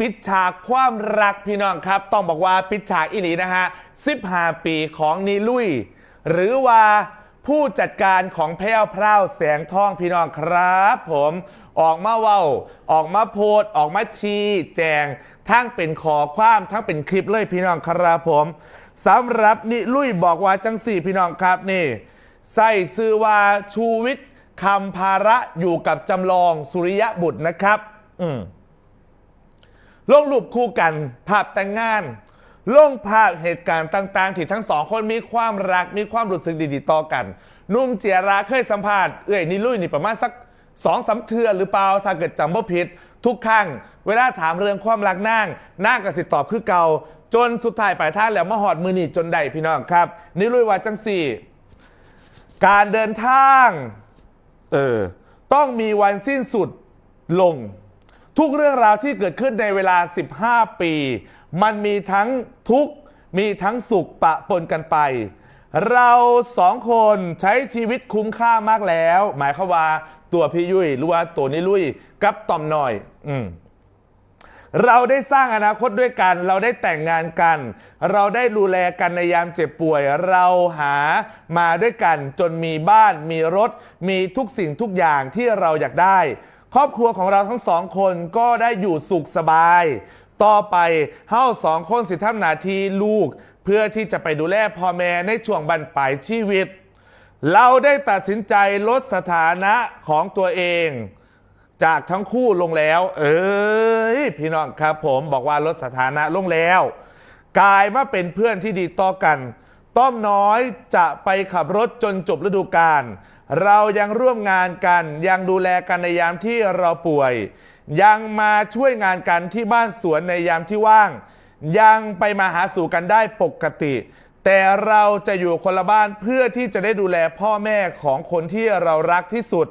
ปิดฉากความรักพี่น้องครับ ต้องบอกว่าปิดฉากอิลีนะฮะ15ปีของนีลุย หรือว่าผู้จัดการของแพ้วพราวแสงทองพี่น้องครับ ผมออกมาเว้า ออกมาโพสต์ออกมาชี้แจง ทั้งเป็นขอความทั้งเป็นคลิปเลยพี่น้องครับผมสำหรับนิลุยบอกว่าจังสี่พี่น้องครับนี่ ใส่ซื้อว่าชูวิทย์คำภาระอยู่กับจำลองสุริยะบุตรนะครับ อืม ลงรูปคู่กันภาพแต่งงาน ลงภาพเหตุการณ์ต่าง ๆ ที่ทั้งสองคนมีความรักมีความรู้สึกดีๆต่อกัน นุ่มเจียราเคยสัมภาษณ์เอ้ยนี่ลุยนี่ประมาณสักสองสามเทือหรือเปล่าถ้าเกิดจำบ่ผิด ทุกครั้งเวลาถามเรื่องความรักนั่งนั่งกับสิตอบคือเก่า จนสุดท้ายปลายทางแล้วมาหอดมือนี่จนได้พี่น้องครับ นี่ลุยว่าจังสี่ การเดินทางเออต้องมีวันสิ้นสุดลง ทุกเรื่องราวที่เกิดขึ้นในเวลา 15 ปี มันมีทั้งทุกข์มีทั้งสุขปะปนกันไป เราสองคนใช้ชีวิตคุ้มค่ามากแล้ว หมายความว่าตัวพี่ยุ้ยหรือว่าตัวนิลุยกับต่อมหน่อย อืมเราได้สร้างอนาคตด้วยกัน เราได้แต่งงานกัน เราได้ดูแลกันในยามเจ็บป่วย เราหามาด้วยกันจนมีบ้าน มีรถ มีทุกสิ่งทุกอย่างที่เราอยากได้ ครอบครัวของเราทั้งสองคนก็ได้อยู่สุขสบาย ต่อไปเฮ้าสองคนสิทำหนาทีลูก เพื่อที่จะไปดูแลพ่อแม่ในช่วงบันปลายชีวิต เราได้ตัดสินใจลดสถานะของตัวเอง จากทั้งคู่ลงแล้ว เอ้ยพี่น้องครับผมบอกว่าลดสถานะลงแล้ว กลายมาเป็นเพื่อนที่ดีต่อกัน ต้อมน้อยจะไปขับรถจนจบฤดูกาลเรายังร่วมงานกัน ยังดูแลกันในยามที่เราป่วย ยังมาช่วยงานกันที่บ้านสวนในยามที่ว่าง ยังไปมาหาสู่กันได้ปกติ แต่เราจะอยู่คนละบ้านเพื่อที่จะได้ดูแลพ่อแม่ของคนที่เรารักที่สุด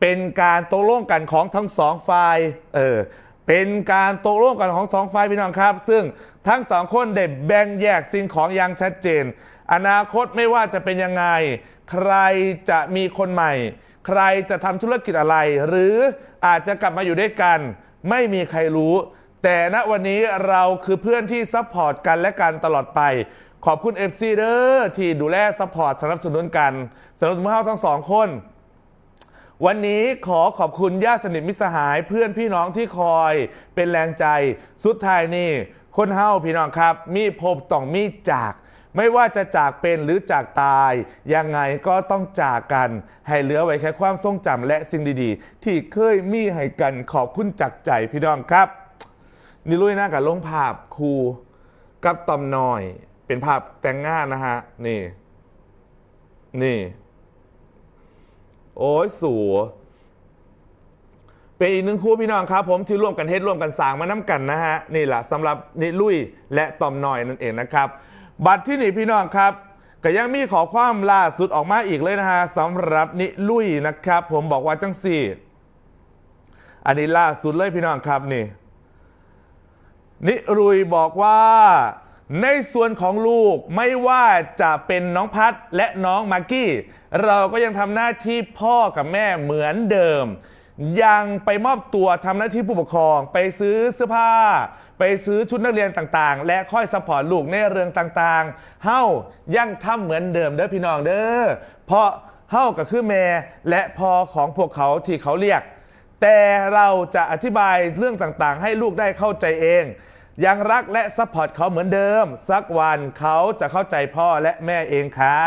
เป็นการตกลงกันของทั้งสองฝ่ายเออเป็นการตกลงกันของสองฝ่ายพี่น้องครับ ซึ่ง ทั้งสองคนได้แบ่งแยกสิ่งของอย่างชัดเจน อนาคตไม่ว่าจะเป็นยังไง ใครจะมีคนใหม่ ใครจะทำธุรกิจอะไร หรืออาจจะกลับมาอยู่ด้วยกัน ไม่มีใครรู้ แต่ณวันนี้เราคือเพื่อนที่ซัพพอร์ตกันและกันตลอดไปขอบคุณ FC เด้อที่ดูแลซัพพอร์ตสนับสนุนกันสนับสนุนพวกเราทั้งสองคน วันนี้ขอขอบคุณญาติสนิทมิตรสหายเพื่อนพี่น้องที่คอยเป็นแรงใจ สุดท้ายนี่ คนเฮาพี่น้องครับ มีพบต้องมีจาก ไม่ว่าจะจากเป็นหรือจากตาย ยังไงก็ต้องจากกัน ให้เหลือไว้แค่ความทรงจำและสิ่งดีๆ ที่เคยมีให้กันขอบคุณจากใจพี่น้องครับนี่ลุยหน้ากับลงภาพครูกับตอมน้อย เป็นภาพแต่งงานนะฮะ นี่ นี่ โอ้ยสู เป็นอีกหนึ่งคู่พี่น้องครับ ผมที่ร่วมกันเฮ็ดร่วมกันสร้างมาน้ำกันนะฮะนี่แหละสำหรับนิลุยและตอมหน่อยนั่นเองนะครับ บัตรที่หนีพี่น้องครับก็ยังมีขอความล่าสุดออกมาอีกเลยนะฮะสำหรับนิลุยนะครับ ผมบอกว่าจังสี่ อันนี้ล่าสุดเลยพี่น้องครับนี่ นิรุยบอกว่าในส่วนของลูกไม่ว่าจะเป็นน้องพัดและน้องมากกี้ เราก็ยังทำหน้าที่พ่อกับแม่เหมือนเดิม ยังไปมอบตัวทำหน้าที่ผู้ปกครอง ไปซื้อเสื้อผ้า ไปซื้อชุดนักเรียนต่างๆ และค่อยสปอร์ตลูกในเรื่องต่างๆ เฮ้ายังทำเหมือนเดิมเด้อพี่น้องเด้อเพราะเฮ้าก็คือแม่และพอของพวกเขาที่เขาเรียก แต่เราจะอธิบายเรื่องต่างๆ ให้ลูกได้เข้าใจเอง ยังรักและซัพพอร์ตเขาเหมือนเดิม สักวันเขาจะเข้าใจพ่อและแม่เองค่ะ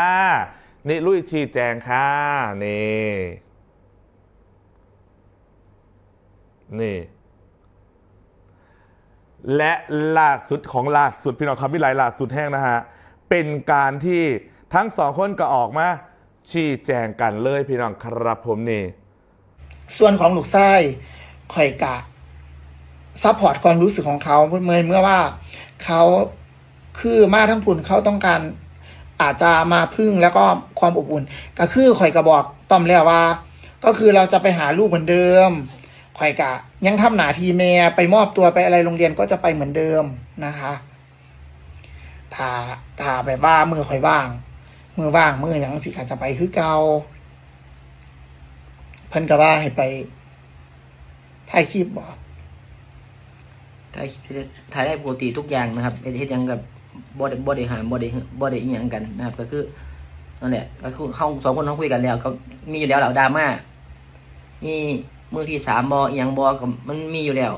นี่ลุยชี้แจงค่ะนี่ นี่ และล่าสุดของล่าสุดพี่น้องครับวิไลล่าสุดแห้งนะฮะ เป็นการที่ทั้งสองคนก็ออกมาชี้แจงกันเลยพี่น้องครับผมนี่ ส่วนของลูกไส้ข่อยกะซัพพอร์ตความรู้สึกของเขาเมื่อเมื่อว่าเขาคือมาทั้งผุนเขาต้องการอาจจะมาพึ่งแล้วก็ความอบอุ่น ก็คือข่อยกะบอกต้อมแล้วว่า ก็คือเราจะไปหาลูกเหมือนเดิม ข่อยกะ ยังทำหนาทีเมไปมอบตัวไปอะไรโรงเรียนก็จะไปเหมือนเดิมนะคะถ้าถ้าแบบว่ามือข่อยว่าง มือว่างมืออย่างสิอาจจะไปคือเกาเพิ่นก็ว่าให้ไปถ่ายคลิปบ่ถ่ายถ่ายได้ปกติทุกอย่างนะครับเฮ็ดเฮ็ดหยังกับบ่ได้บ่ได้หามบ่ได้บ่ได้อีหยังกันนะครับ ก็คือนั่นแหละก็คือเขาสองคนเขาคุยกันแล้ว ก็มีอยู่แล้วแหละดราม่ามี มือที่สามบออียงบอก็มันมีอยู่แล้ว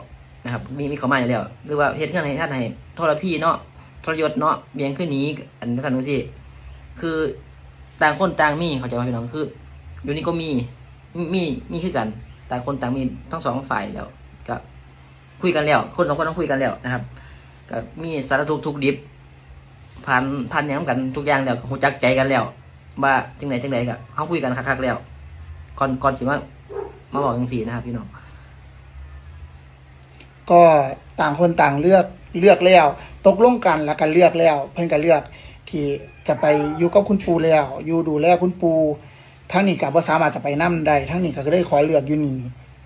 นะครับ มีมีเข้ามาอยู่แล้ว หรือว่าเฮ็ดเรื่องให้ท่านให้ทรพี่เนาะทรยศเนาะเบียงขึ้นนี้อันนั้นนั่นสิคือต่างคนต่างมีเขาใจว่าพี่น้องคืออยู่นี่ก็มีมีมีคือกัน ต่างคนต่างมีทั้งสองฝ่ายแล้วก็คุยกันแล้ว คนสองคนต้องคุยกันแล้วนะครับก็มีสารทุกทุกดิบผ่านผ่านหยังกันทุกอย่างแล้วหูจักใจกันแล้วว่าจังไหนจังไหนก็เขาคุยกันคักๆแล้วก่อนก่อนสิว่า มาบอกจังสี่นะครับพี่น้องก็ต่างคนต่างเลือกเลือกแล้ว ตกลงกันแล้วก็เลือกแล้ว เพิ่นก็เลือก ที่จะไปอยู่กับคุณปูแล้วอยู่ดูแลคุณปูทั้งนี้ก็บ่สามารถจะไปนํได้ทั้งนี้ก็ได้ขอเลือกอยู่นี่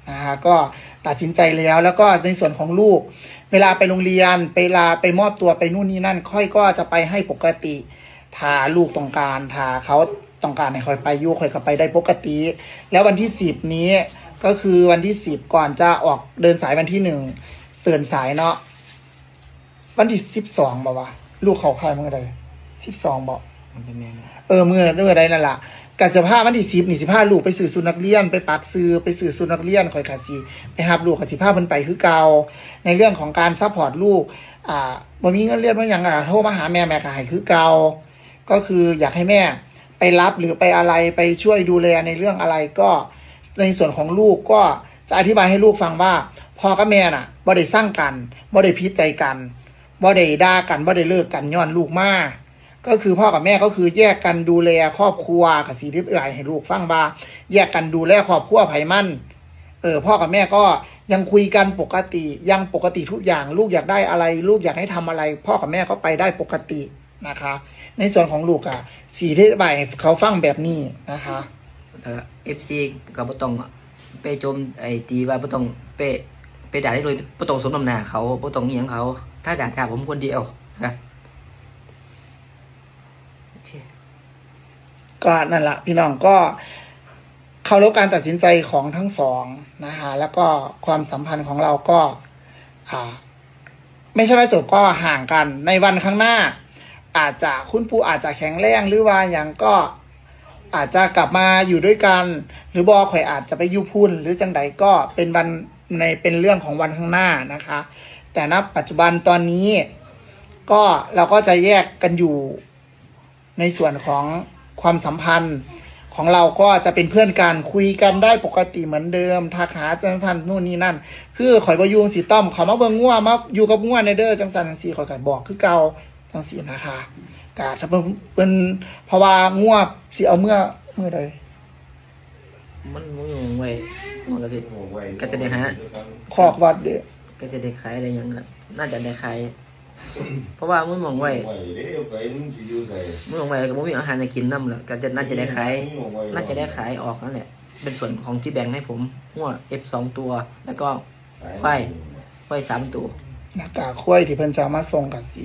นะฮะก็ตัดสินใจแล้วแล้วก็ในส่วนของลูก เวลาไปโรงเรียนเวลาไปมอบตัวไปนู่นนี่นั่น ค่อยก็จะไปให้ปกติถ้าลูกต้องการถ้าเขา ต้องการให้ค่อยไปอยู่ค่อยก็ไปได้ปกติ แล้ววันที่สิบนี้ก็คือวันที่สิบก่อนจะออกเดินสายวันที่หนึ่งตื่นสายเนาะวันที่สิบสองบอกว่าลูกเขาใครเมื่อใดสิบสองบอกมันเป็นแม่งเออเมื่อเมื่อใดนั่นแหละกับเสื้อผ้าวันที่สิบนี่สิผ้าลูกไปสื่อสุนักเรียนไปปักซื้อไปสื่อสุนักเรียนคอยขาสีไปหับลูกกับสิผ้าเพิ่นไปคือเก่าในเรื่องของการซัพพอร์ตลูก อ่าบ่มีเงินเรียนว่าอย่างอะโทรมาหาแม่แม่ก็ให้คือเก่าก็คืออยากให้แม่ ไปรับหรือไปอะไรไปช่วยดูแลในเรื่องอะไรก็ในส่วนของลูกก็จะอธิบายให้ลูกฟังว่าพ่อกับแม่น่ะบ่ได้สร้างกันบ่ได้พิจใจกันบ่ได้ด่ากันบ่ได้เลิกกันย้อนลูกมาก็คือพ่อกับแม่ก็คือแยกกันดูแลครอบครัวกับสีที่ไหลให้ลูกฟังว่าแยกกันดูแลครอบครัวไผมั่นเออพ่อกับแม่ก็ยังคุยกันปกติยังปกติทุกอย่าง ลูกอยากได้อะไร ลูกอยากให้ทำอะไร พ่อกับแม่ก็ไปได้ปกติ นะคะ ในส่วนของลูกอะสีที่ใบายเขาฟังแบบนี้นะคะ เอฟซีกับบ่ต้องไปโจมไอ้ตีว่าบ่ต้องไปไปด่าได้เลยบ่ต้องสมน้ำหน้าเขาบ่ต้องอีหยังเขา ถ้าด่าด่าผมคนเดียวนะโอเคก็นั่นแหละพี่น้องก็เคารพการตัดสินใจของทั้งสองนะคะแล้วก็ความสัมพันธ์ของเราก็ อ่า ไม่ใช่ว่าจบก็ห่างกันในวันข้างหน้า อาจจะคุณปูอาจจะแข็งแรงหรือว่าอย่างก็อาจจะกลับมาอยู่ด้วยกัน หรือบอข่อยอาจจะไปยุพุ่น หรือจังใดก็เป็นวันในเป็นเรื่องของวันข้างหน้านะคะ แต่ณปัจจุบันตอนนี้ ก็เราก็จะแยกกันอยู่ในส่วนของความสัมพันธ์ของเราก็จะเป็นเพื่อนกันคุยกันได้ปกติเหมือนเดิมทักหาจังสันนู่นนี่นั่น คือข่อยบอยูงสีต้อมเขามาเบิงง่วมาอยู่กับง่วในเด้อจังสันสีข่อยก็บอกคือเก่า จังสีนะคะกาถ้าเป็นเป็นเพราะว่าง่วสิเอาเมื่อเมื่อใดมันมึงไว้มันก็สิก็จะได้ฮะขอกวัดเด้อก็จะได้ขายอะไรอย่างนั้นน่าจะได้ขายเพราะว่ามึงมองไว้ไว้เด้อไปมึงสิอยู่ไสมึงมองไว้ก็บ่มีอาหารจะกินนำล่ะก็จะน่าจะได้ขายน่าจะได้ขายออกนั่นแหละเป็นส่วนของที่แบ่งให้ผมหัว F สองตัว แล้วก็ไฟไฟสามตัวหน้ากากควายที่เพิ่นจะเอามาส่งกันสิ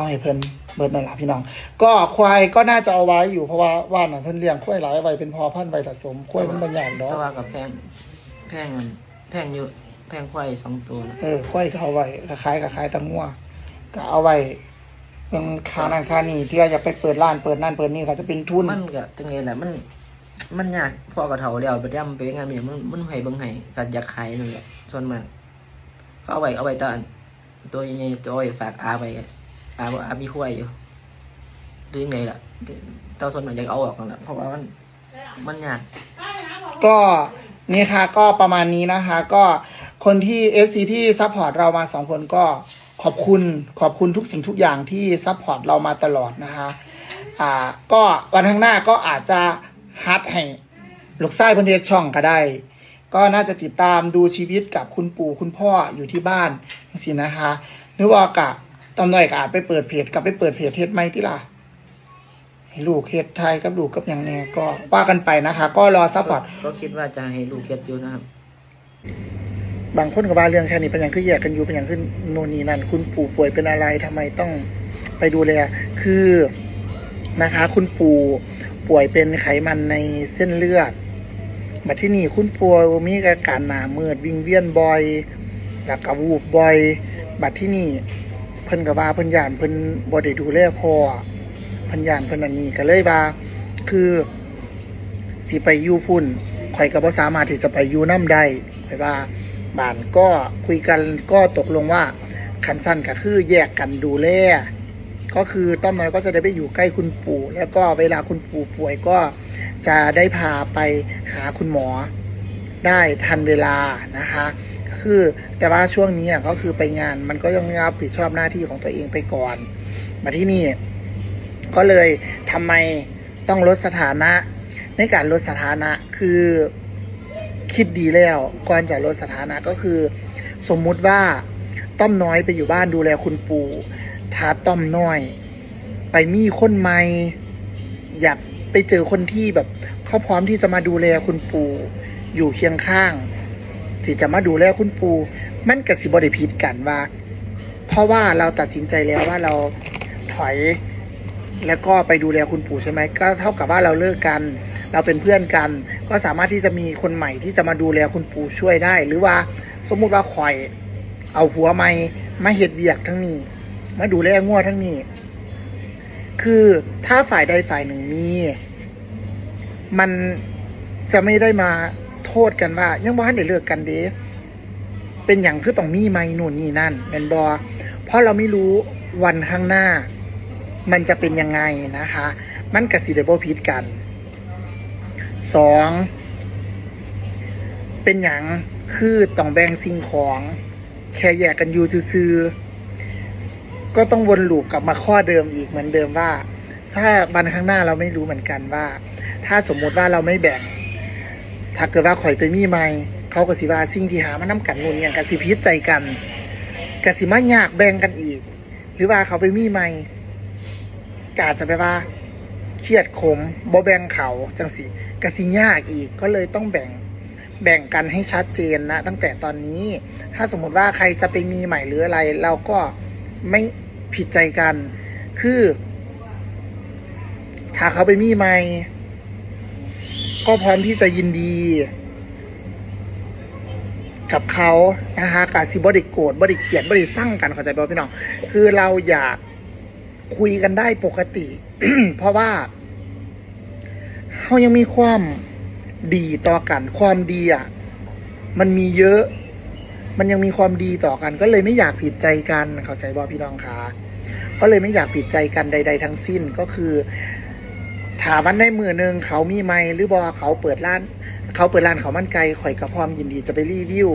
เอาให้เพิ่นเบิดนั่นล่ะพี่น้อง ก็ควายก็น่าจะเอาไว้อยู่เพราะว่าว่านน่ะเพิ่นเลี้ยงควายหลายไว้เป็นพอพันธุ์ไว้ผสมควายมันบ่ใหญ่ดอกแต่ว่ากับแพงแพงมันแพงอยู่แพงควายสองตัวนะเออค่อยก็เอาไว้คล้ายๆกับคล้ายตะงัวก็เอาไว้เงินคานั่นคานี่ที่เราอยากไปเปิดร้านเปิดนั่นเปิดนี่ก็จะเป็นทุนมันก็จังไงแหละมัน มันยากพอกระเถาแล้วไปย่ำไปงานมันอย่างมันมันให้เบิ่งให้ก็อยากขายนั่นแหละส่วนมากก็เอาไว้เอาไว้ตอนตัวใหญ่ๆตัวไว้ฝากอาไว้ อาบอามีควายอยู่หรือยังไงล่ะแต่ส่วนมากอยากเอาออกนั่นแหละเพราะว่ามันมันยาก ก็นี่ค่ะก็ประมาณนี้นะคะ ก็คนที่เอฟซีที่ซัพพอร์ตเรามาสองคนก็ขอบคุณขอบคุณทุกสิ่งทุกอย่างที่ซัพพอร์ตเรามาตลอดนะคะอ่าก็วันข้างหน้าก็อาจจะฮัดให้ลูกไส้พันเดชช่องก็ได้ ก็น่าจะติดตามดูชีวิตกับคุณปู่คุณพ่ออยู่ที่บ้านสินะคะหรือว่ากะ ตำหน่อยก็อาจไปเปิดเพจกลับไปเปิดเพจเทศไหมที่ล่ะให้ลูกเฮ็ดไทยกับลูกกับอย่างแน่ก็ว่ากันไปนะคะ ก็รอซัพพอร์ตก็คิดว่าจะให้ลูกเฮ็ดอยู่นะครับ บางคนก็ว่าเรื่องแค่นี้เป็นอย่างคือแยกกันอยู่เป็นอย่างขึ้นโน่นนี่นั่น คุณปู่ป่วยเป็นอะไรทำไมต้องไปดูแลคือนะคะ คุณปู่ป่วยเป็นไขมันในเส้นเลือดมาที่นี่คุณปู่มีอาการหนามืดวิงเวียนบ่อย แล้วก็วูบบ่อยบัดที่นี่เพิ่นก็ว่าเพิ่นย่านเพิ่นบ่ได้ดูแลพ่อเพิ่นย่านเพิ่นอันนี้ก็เลยว่า คือ สิไปอยู่พุ่นข่อยก็บ่สามารถที่จะไปอยู่นํได้ข่อยว่าบ้านก็คุยกันก็ตกลงว่าคันสั้นก็คือแยกกันดูแลก็คือต้อมน้อยก็จะได้ไปอยู่ใกล้คุณปู่ แล้วก็เวลาคุณปู่ป่วยก็จะได้พาไปหาคุณหมอได้ทันเวลานะคะ คือ แต่ว่าช่วงนี้อะก็คือไปงาน มันก็ยังรับผิดชอบหน้าที่ของตัวเองไปก่อน มาที่นี่ ก็เลยทำไมต้องลดสถานะ ในการลดสถานะคือคิดดีแล้วก่อนจะลดสถานะก็คือ สมมุติว่าต้อมน้อยไปอยู่บ้านดูแลคุณปู่ถ้าต้อมน้อย ไปมีคนใหม่อยากไปเจอคนที่แบบเขาพร้อมที่จะมาดูแลคุณปู่อยู่เคียงข้าง ที่จะมาดูแลคุณปู่มันกับสิบริพิดกันว่า เพราะว่าเราตัดสินใจแล้วว่าเราถอยแล้วก็ไปดูแลคุณปู่ใช่ไหมก็เท่ากับว่าเราเลิกกัน เราเป็นเพื่อนกัน ก็สามารถที่จะมีคนใหม่ที่จะมาดูแลคุณปู่ช่วยได้ หรือว่าสมมุติว่าคอย เอาผัวใหม่มาเห็ดเวียกทั้งนี้ มาดูแลงัวทั้งนี้ คือถ้าฝ่ายใดฝ่ายหนึ่งมี มันจะไม่ได้มา โทษกันว่า ยังบ่ทันได้เลิกกันเด้เป็นอย่างคือต้องมีไหมนู่นนี่นั่นเป็นบอเพราะเราไม่รู้วันข้างหน้า มันจะเป็นยังไงนะคะ มันกับซีเดบพิดกันสองเป็นอย่างคือต้องแบ่งสิ่งของ แค่แยกกันอยู่ซื่อก็ต้องวนลูปกลับมาข้อเดิมอีกเหมือนเดิมว่า ถ้าวันข้างหน้าเราไม่รู้เหมือนกันว่า ถ้าสมมุติว่าเราไม่แบ่ง ถ้าเกิดว่าข่อยไปมีไม่เขาก็สิว่าสิ่งที่หามาน้กันนู่นอย่างกสิพิษใจกันกสิมายากแบ่งกันอีก หรือว่าเขาไปมีไม่กอาจจะไปว่าเครียดขมบ่แบ่งเขาจังสิกสิยากอีกก็เลยต้องแบ่งแบ่งกันให้ชัดเจนนะ ตั้งแต่ตอนนี้ ถ้าสมมติว่าใครจะไปมีใหม่หรืออะไร เราก็ไม่ผิดใจกัน คือ ถ้าเขาไปมีใหม่ ก็พร้อมที่จะยินดี กับเขานะคะกับซิบอดิโกรธบไดิเกียดบไดิสร้างกันเข้าใจป่ะพี่น้องคือเราอยากคุยกันได้ปกติ เพราะว่าเขายังมีความดีต่อกัน ความดีอะมันมีเยอะ มันยังมีความดีต่อกัน ก็เลยไม่อยากผิดใจกันเข้าใจบ่พี่น้องคะก็เลยไม่อยากผิดใจกันใด ๆ ทั้งสิ้นก็คือ ถามวันในมือหนึ่งเขามีไมค์หรือบอเขาเปิดร้าน เขาเปิดร้านเขามันไก่ข่อยกับพร้อมยินดีจะไปรีวิว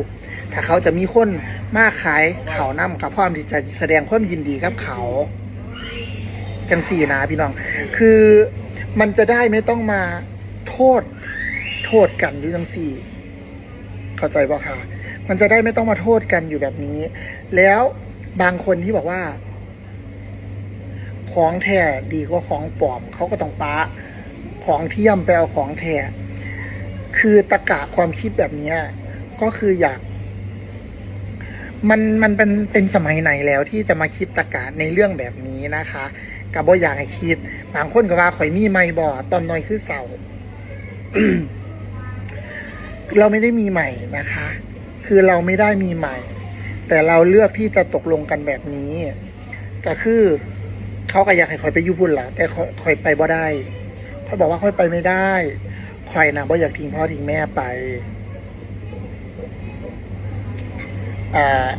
ถ้าเขาจะมีคนมาขายเขานำกับพร้อมที่จะแสดงความยินดีกับเขาจังสี่นะพี่น้อง คือมันจะได้ไม่ต้องมาโทษโทษกันอยู่จังสี่ เข้าใจป่ะคะมันจะได้ไม่ต้องมาโทษกันอยู่แบบนี้ แล้วบางคนที่บอกว่า ของแท้ดีกว่าของปลอม เขาก็ต้องปะของเทียมไปเอาของแท้คือตะกะความคิดแบบนี้ก็คืออยาก มันมันเป็นเป็นสมัยไหนแล้วที่จะมาคิดตะกะในเรื่องแบบนี้นะคะกับบ่อยากให้คิดบางคนก็ว่าข่อยมีไม่บ่อตอมน้อยคือเสาเราไม่ได้มีใหม่นะคะ คือเราไม่ได้มีใหม่ แต่เราเลือกที่จะตกลงกันแบบนี้ ก็คือ เขาก็อยากให้คอยไปยุพุ่นล่ะแต่คอยไปบ่ได้คอยบอกว่าคอยไปไม่ได้คอยนะบ่อยากทิ้งพ่อทิ้งแม่ไปอ่า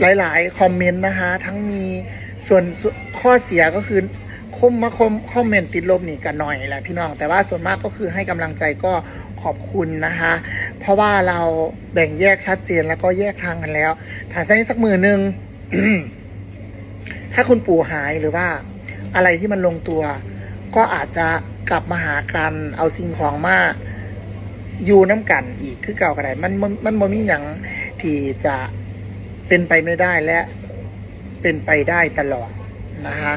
หลาย ๆ คอมเมนต์นะคะ ทั้งมีส่วนข้อเสียก็คือคมมาคมคอมเมนต์ติดลบนี่กันหน่อยแหละพี่น้อง แต่ว่าส่วนมากก็คือให้กำลังใจก็ขอบคุณนะคะ เพราะว่าเราแบ่งแยกชัดเจนแล้วก็แยกทางกันแล้วถ้าใช้สักมือหนึ่ง ถ้าคุณปู่หายหรือว่า อะไรที่มันลงตัว ก็อาจจะกลับมาหากัน เอาสิ่งของมาอยู่น้ำกันอีกคือเก่ากันไดมันมันมันบ่มีอย่างที่จะเป็นไปไม่ได้และเป็นไปได้ตลอดนะคะ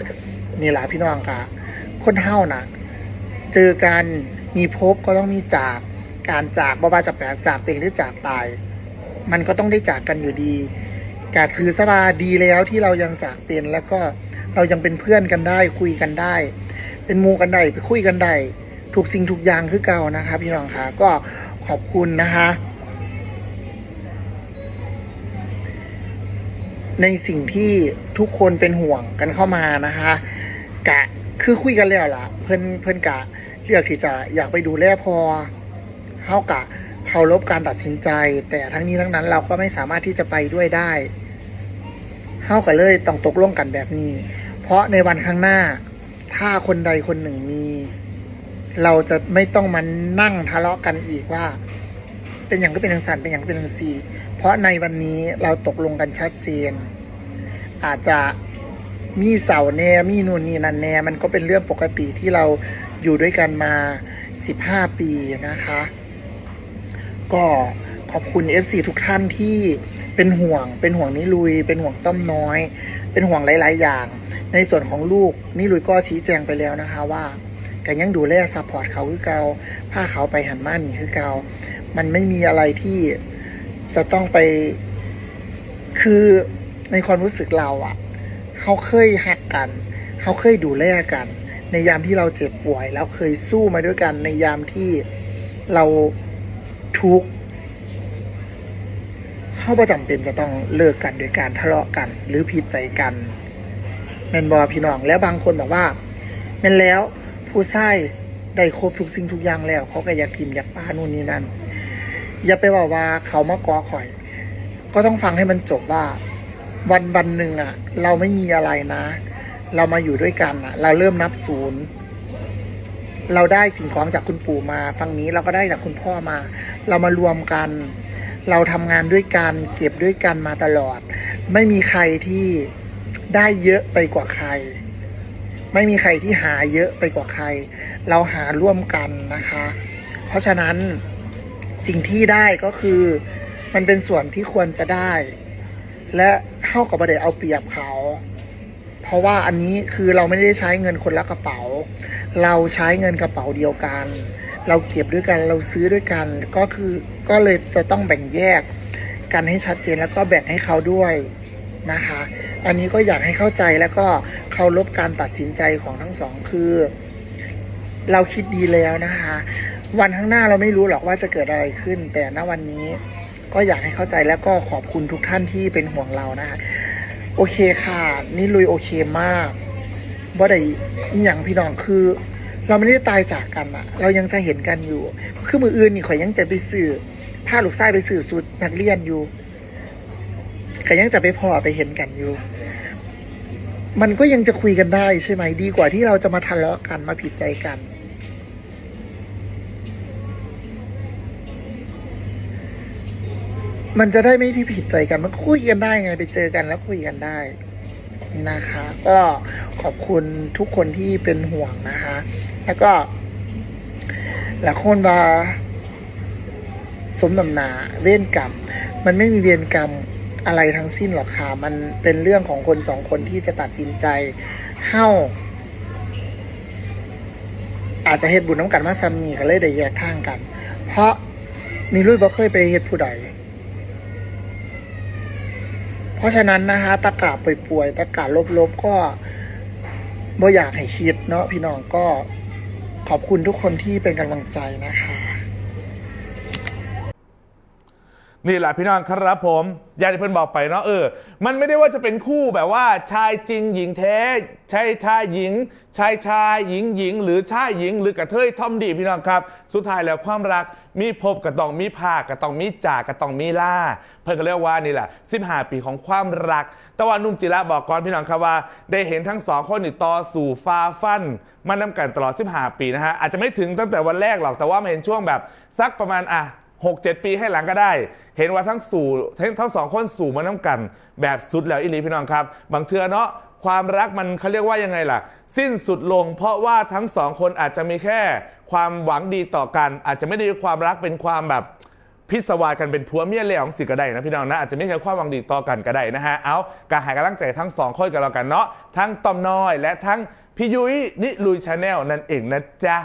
นี่แหละพี่น้องค่ะคนเฮานะเจอกันมีพบก็ต้องมีจากการจากบ่ว่าจะแปลจากเป็นหรือจากตาย มันก็ต้องได้จากกันอยู่ดี กาถือสบาดีแล้วที่เรายังจากเป็นแล้วก็เรายังเป็นเพื่อนกันได้คุยกันได้ เป็นมูกันได้ไปคุยกันได้ทุกสิ่งทุกอย่างคือเก่านะคะพี่น้องคะก็ขอบคุณนะคะ ในสิ่งที่ทุกคนเป็นห่วงกันเข้ามานะคะ กะคือคุยกันแล้วล่ะ เพิ่นเพิ่นกะเลือกที่จะอยากไปดูแลพอเฮากะ เคารพการตัดสินใจ แต่ทั้งนี้ทั้งนั้นเราก็ไม่สามารถที่จะไปด้วยได้เฮาก็เลยต้องตกลงกันแบบนี้ เพราะในวันข้างหน้า ถ้าคนใดคนหนึ่งมี เราจะไม่ต้องมานั่งทะเลาะกันอีกว่า เป็นอย่างก็เป็นทางสันเป็นอย่างก็เป็นทางสีเพราะในวันนี้เราตกลงกันชัดเจน อาจจะมีเสาแน่มีนู่นนี่นั่นแน่มันก็เป็นเรื่องปกติที่เราอยู่ด้วยกันมา 15 ปีนะคะ ก็ขอบคุณ FC ทุกท่านที่เป็นห่วง เป็นห่วงนิลุย เป็นห่วงต้อมน้อย เป็นห่วงหลาย ๆ อย่าง ในส่วนของลูกนิลุยก็ชี้แจงไปแล้วนะคะว่ากันยังดูแลซัพพอร์ตเขาคือเกาพาเขาไปหันมาหนีคือเกามันไม่มีอะไรที่จะต้องไป คือในความรู้สึกเราอะเขาเคยหักกัน เขาเคยดูแลกัน ในยามที่เราเจ็บป่วย แล้วเคยสู้มาด้วยกันในยามที่เรา ทุกข์เขาประจำเป็นจะต้องเลิกกันโดยการทะเลาะกัน หรือผิดใจกันแมนบอพี่น้อง แล้วบางคนบอกว่าแมนแล้วผู้ชายได้ครบทุกสิ่งทุกอย่างแล้ว เขาก็อยากกินอยากป้านู่นนี่นั่นอย่าไปบอกว่าเขามากอข่อย ก็ต้องฟังให้มันจบว่า วันวันหนึ่งอะเราไม่มีอะไรนะ เรามาอยู่ด้วยกันอะเราเริ่มนับศูนย์ เราได้สิ่งของจากคุณปู่มาฝั่งนี้เราก็ได้จากคุณพ่อมา เรามารวมกัน เราทำงานด้วยกันเก็บด้วยกันมาตลอด ไม่มีใครที่ได้เยอะไปกว่าใคร ไม่มีใครที่หาเยอะไปกว่าใคร เราหาร่วมกันนะคะ เพราะฉะนั้นสิ่งที่ได้ก็คือมันเป็นส่วนที่ควรจะได้ และเข้ากับประเดเอาเปรียบเขา เพราะว่าอันนี้คือเราไม่ได้ใช้เงินคนละกระเป๋า เราใช้เงินกระเป๋าเดียวกัน เราเก็บด้วยกันเราซื้อด้วยกัน ก็คือก็เลยจะต้องแบ่งแยกกันให้ชัดเจนแล้วก็แบ่งให้เขาด้วยนะคะ อันนี้ก็อยากให้เข้าใจแล้วก็เคารพการตัดสินใจของทั้งสองคือ เราคิดดีแล้วนะคะ วันข้างหน้าเราไม่รู้หรอกว่าจะเกิดอะไรขึ้น แต่ณวันนี้ก็อยากให้เข้าใจแล้วก็ขอบคุณทุกท่านที่เป็นห่วงเรานะคะ โอเคค่ะ นี่ลุยโอเคมากบ่ได้อีหยังพี่น้องคือ เราไม่ได้ตายจากกันอะเรายังจะเห็นกันอยู่ คือมืออื่นนี่ข่อยยังจะไปสื่อผ้าลูกไส้ไปสื่อสุดนักเรียนอยู่ข่อยยังจะไปพอไปเห็นกันอยู่ มันก็ยังจะคุยกันได้ใช่ไหมดีกว่าที่เราจะมาทะเลาะกันมาผิดใจกัน มันจะได้ไม่ที่ผิดใจกันมันคุยกันได้ไง ไปเจอกันแล้วคุยกันได้นะคะ ก็ขอบคุณทุกคนที่เป็นห่วงนะคะ แล้วก็หลายคนว่าสมนำนาเวรกรรม มันไม่มีเวรกรรมอะไรทั้งสิ้นหรอกค่ะ มันเป็นเรื่องของคนสองคนที่จะตัดสินใจเข้าอาจจะเฮ็ดบุญน้ำกันมาซ้ำนี่ก็เลยได้แยกทางกัน เพราะนี่ลุยบ่เคยไปเฮ็ดผู้ใด เพราะฉะนั้นนะฮะตะกาป่วยๆตะกาลบๆก็บ่อยากให้คิดเนาะพี่น้องก็ขอบคุณทุกคนที่เป็นกำลังใจนะคะนี่แหละพี่น้องครับผมอย่างที่เพื่อนบอกไปเนาะเออ มันไม่ได้ว่าจะเป็นคู่แบบว่า ชายจริงหญิงแท้ชายชายหญิง ชายชายหญิงหญิง หรือชายหญิง หรือกระเทยทอมดีพี่น้องครับ สุดท้ายแล้วความรักมีพบกับต้องมีภาคกับต้องมีจากกับต้องมีล่า เพื่อนก็เรียกว่านี่แหละ15ปีของความรัก แต่ว่านุ่มจิระบอกก่อนพี่น้องครับว่า ได้เห็นทั้งสองคนนี่ต่อสู่ฟ้าฟันมานำกันตลอด15ปีนะฮะอาจจะไม่ถึงตั้งแต่วันแรกหรอกแต่ว่ามาเห็นช่วงแบบสักประมาณอะ หกเจ็ดปีให้หลังก็ได้ เห็นว่าทั้งสู่ทั้งทั้งสองคนสู่มาน้ำกัน แบบสุดแล้วอิลีพี่น้องครับ บางเทือเนาะความรักมันเขาเรียกว่ายังไงล่ะ สิ้นสุดลง เพราะว่าทั้งสองคนอาจจะมีแค่ความหวังดีต่อกัน อาจจะไม่ได้ความรักเป็นความแบบพิศวากันเป็นผัวเมียเลี้ยของสิก็ได้นะพี่น้องนะอาจจะไม่ใช่ความหวังดีต่อกันก็ได้นะฮะเอาการหายกำลังใจทั้งสองคนกันแล้วกันเนาะทั้งตอมน้อย และทั้งพี่ยุ้ยนิลุยชาแนลนั่นเองนะจ๊ะ